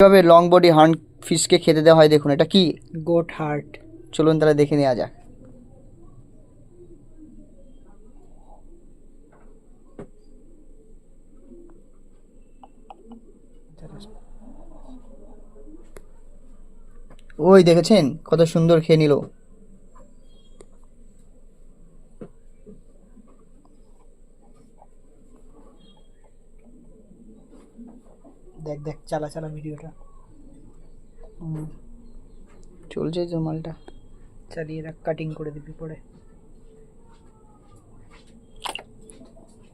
কীভাবে long body হার্ন ফিশকে খেতে দেওয়া হয় দেখুন এটা কি? গোট হার্ট চলুন তাহলে দেখে নেওয়া যাক। ওই দেখেছেন? কত সুন্দর খেয়ে নিল। দেখ দেখ চালা চালা ভিডিওটা। চলছে তো মালটা। চালিয়ে রাখ কাটিং করে দিবি পরে।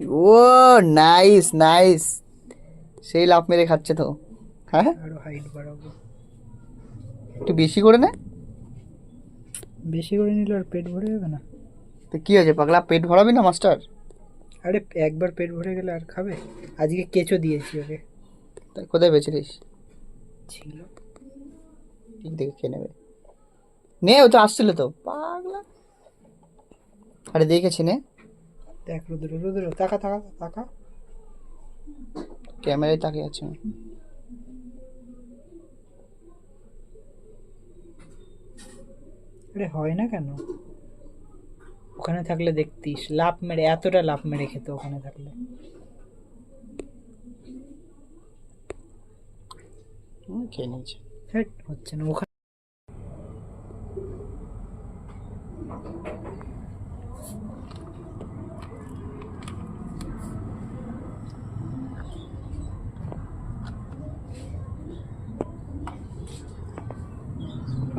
ও নাইস নাইস সেই লাভ মেরে খাচ্ছে তো। হ্যাঁ? আরও হাইট বাড়াবো। একটু বেশি করে না। বেশি করে নিলে আর পেট ভরে যাবে না। তো কি হয়েছে পাগলা পেট ভরাবি না মাস্টার? আরে একবার পেট ভরে গেলে আর খাবে? আজকে কেঁচো দিয়েছি ওকে। তা কোথায় বেঁচেছিস ছিল। ঠিক দেখে খেয়ে নেবে। নে ও তো আসছিল তো। পাগলা। আরে দেখেছি নে। দেখ রুদ্র রুদ্র তাকা তাকা তাকা। ক্যামেরায় তাকিয়ে আছে আরে হয় না কেন? ওখানে থাকলে দেখতিস লাভ মেরে এতটা লাভ মেরে খেতে ওখানে থাকলে। খেয়ে নিয়েছে। হেট হচ্ছে না ওখানে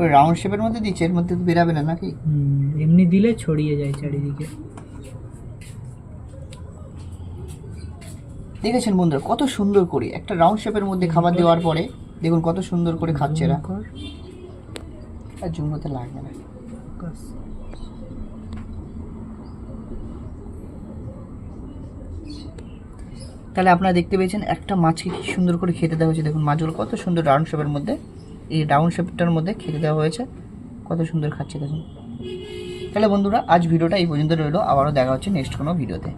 ওই রাউন্ড শেপের মধ্যে দিচ্ছে এর মধ্যে তো বেরাবে না নাকি? এমনি দিলে ছড়িয়ে যায় চারিদিকে। দেখেছেন বন্ধুরা কত সুন্দর করে। একটা রাউন্ড শেপের মধ্যে খাবার দেওয়ার পরে দেখুন কত সুন্দর করে খাচ্ছে এরা। আর জুম লাগবে না। তাহলে আপনারা দেখতে পেয়েছেন একটা মাছকে কি সুন্দর করে খেতে দেওয়া হয়েছে। দেখুন মাছগুলো কত সুন্দর রাউন্ড শেপের মধ্যে। এই রাউন্ড শেপটার মধ্যে খেতে দেওয়া হয়েছে। কত সুন্দর খাচ্ছে দেখুন। তাহলে বন্ধুরা আজ ভিডিওটা এই পর্যন্ত রইল। আবারও দেখা হচ্ছে নেক্সট কোনো ভিডিওতে।